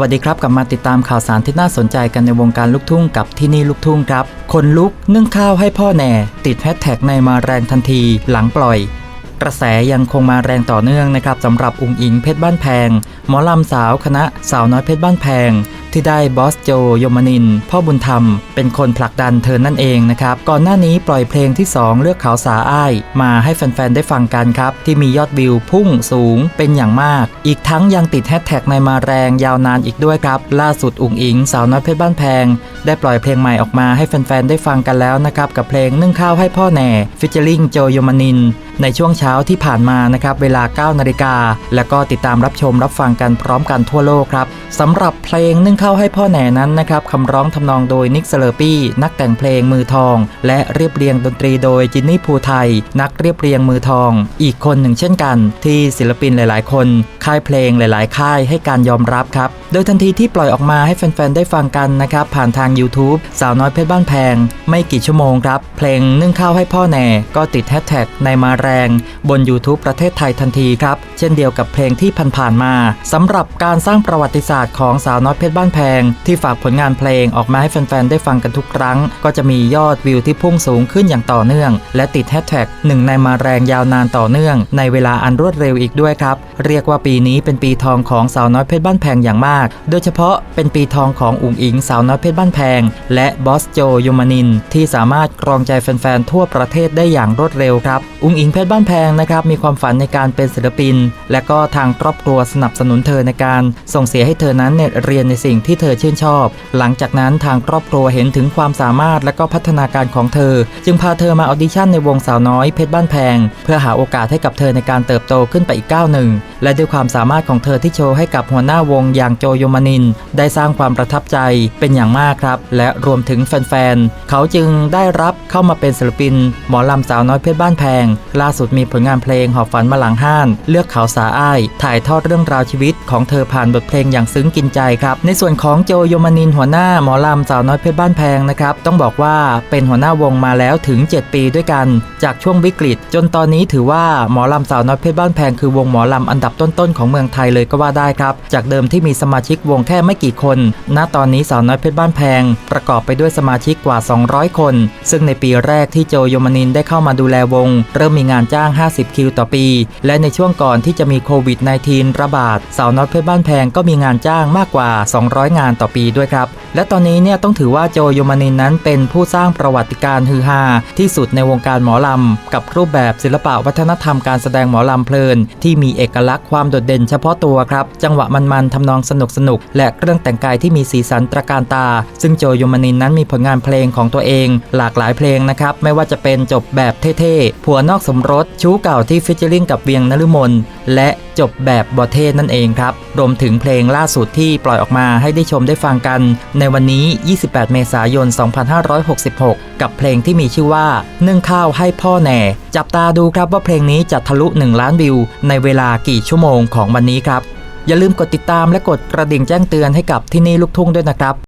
วัสดีครับกลับมาติดตามข่าวสารที่น่าสนใจกันในวงการลูกทุ่งกับที่นี่ลูกทุ่งครับ คนลุกนึ่งข้าวให้พ่อแหน่ ติดแฮชแท็กในมาแรงทันทีหลังปล่อย กระแสยังคงมาแรงต่อเนื่องนะครับสำหรับอุงอิงเพชรบ้านแพง หมอลำสาวคณะสาวน้อยเพชรบ้านแพง ที่ได้บอสโจยมนิน พ่อบุญธรรม เป็นคนผลักดันเธอนั่นเองนะครับ ก่อนหน้านี้ปล่อยเพลงที่ 2 เลือกเขาสาอ้าย มาให้แฟนๆ ได้ฟังกันครับ ที่มียอดวิวพุ่งสูงเป็นอย่างมาก อีกทั้งยังติดแฮชแท็กในมาแรงยาวนานอีกด้วยครับ ล่าสุดอุงอิง สาวน้อยเพชรบ้านแพงได้ปล่อยเพลงใหม่ออกมาให้แฟนๆ ได้ฟังกันแล้วนะครับกับเพลงนึ่งข้าวให้พ่อแหน่ฟิชเชอริงโจยมานิน ในช่วงเช้าที่ผ่านมานะครับเวลา 9 นาฬิกา แล้วก็ติดตามรับชมรับฟังกันพร้อมกันทั่วโลกครับสำหรับเพลงนึ่งข้าวให้พ่อแหน่นั้นนะครับคำร้องทำนองโดยนิกเซเลอร์ปี้นักแต่งเพลงมือทอง และเรียบเรียงดนตรีโดยจินนี่ภูไทย นักเรียบเรียงมือทอง อีกคนหนึ่งเช่นกัน ที่ศิลปินหลาย ๆ คน ค่ายเพลงหลาย ๆ ค่ายให้การยอมรับครับโดยทันทีที่ปล่อยออกมาให้แฟนๆ ได้ฟังกันนะครับ ผ่านทาง YouTube สาวน้อยเพชรบ้านแพง ไม่กี่ชั่วโมงครับ เพลงนึ่งข้าวให้พ่อแหน่ก็ติดแฮชแท็กในมาแรง บน YouTube ประเทศไทยทันทีครับ เช่นเดียวกับเพลงที่ผ่านๆมาสำหรับการสร้างประวัติศาสตร์ของสาวน้อยเพชรบ้านแพง ที่ฝากผลงานเพลงออกมาให้แฟนๆ ได้ฟังกันทุกครั้ง ก็จะมียอดวิวที่พุ่งสูงขึ้นอย่างต่อเนื่อง และติดแฮชแท็กหนึ่งในมาแรงยาวนานต่อเนื่อง ในเวลาอันรวดเร็วอีกด้วยครับเรียกว่าปีนี้เป็นปีทองของสาวน้อยเพชรบ้านแพงอย่างมากโดยเฉพาะเป็นปีทองของอุ๋งอิงสาวน้อยเพชรบ้านแพง และบอสโจยมานิน ที่สามารถครองใจแฟนๆทั่วประเทศได้อย่างรวดเร็วครับอุ๋งอิงเพชรบ้านแพงนะครับมีความฝันในการเป็นศิลปิน และก็ทางครอบครัวสนับสนุนเธอในการ ส่งเสียให้เธอนั้นเนเรียนในสิ่งที่เธอชื่นชอบ หลังจากนั้นทางครอบครัวเห็นถึงความสามารถและก็พัฒนาการของเธอ จึงพาเธอมาออดิชั่นในวงสาวน้อยเพชรบ้านแพง เพื่อหาโอกาสให้กับเธอในการเติบโตขึ้นไปอีกก้าวหนึ่งและด้วยความสามารถของเธอที่โชว์ให้กับหัวหน้าวงอย่างโจโยมานิน ได้สร้างความประทับใจเป็นอย่างมากครับ และรวมถึงแฟนๆ เขาจึงได้รับเข้ามาเป็นศิลปิน หมอลำสาวน้อยเพชรบ้านแพง ล่าสุดมีผลงานเพลงหอบฝันมาหลังห้าน เลือกเขาสาอ้าย ถ่ายทอดเรื่องราวชีวิตของเธอผ่านบทเพลงอย่างซึ้งกินใจครับ ในส่วนของโจโยมานินหัวหน้าหมอลำสาวน้อยเพชรบ้านแพงนะครับ ต้องบอกว่าเป็นหัวหน้าวงมาแล้วถึง 7 ปีด้วยกัน จากช่วงวิกฤต จนตอนนี้ถือว่าหมอลำสาวน้อยเพชรบ้านแพงคือวงหมอลำอันดับต้นๆของเมืองไทยเลยก็ว่าได้ครับ จากเดิมที่มีสมาาชิกวงแค่ไม่กี่คน ณ ตอนนี้สาวน้อยเพชรบ้านแพง ประกอบไปด้วยสมาชิกกว่า 200 คน ซึ่งในปีแรกที่โจโยมานินได้เข้ามาดูแลวง เริ่มมีงานจ้าง 50 คิวต่อปี และในช่วงก่อนที่จะมีโควิด -19 ระบาด สาวน้อยเพชรบ้านแพงก็มีงานจ้างมากกว่า 200 งานต่อปีด้วยครับและตอนนี้เนี่ยต้องถือว่าโจโยมานินนั้นเป็นผู้สร้างประวัติการฮือฮาที่สุดในวงการหมอลำ กับรูปแบบศิลปะวัฒนธรรมการแสดงหมอลำเพลิน ที่มีเอกลักษณ์ความโดดเด่นเฉพาะตัวครับ จังหวะมันๆทำนองสนุกสนุกและเครื่องแต่งกายที่มีสีสันตระการตา ซึ่งโจโยมานินนั้นมีผลงานเพลงของตัวเอง หลากหลายเพลงนะครับไม่ว่าจะเป็นจบแบบเท่ๆผัวนอกสมรสชู้เก่าที่ฟิชเชอริงกับเวียงนฤมลและจบแบบบอเทศนั่นเองครับรวมถึงเพลงล่าสุดที่ปล่อยออกมาให้ได้ชมได้ฟังกันในวันนี้ 28 เมษายน 2566 กับเพลงที่มีชื่อว่านึ่งข้าวให้พ่อแหน่ จับตาดูครับว่าเพลงนี้จะทะลุ 1 ล้านวิว ในเวลากี่ชั่วโมงของวันนี้ครับ อย่าลืมกดติดตามและกดกระดิ่งแจ้งเตือนให้กับที่นี่ลูกทุ่งด้วยนะครับ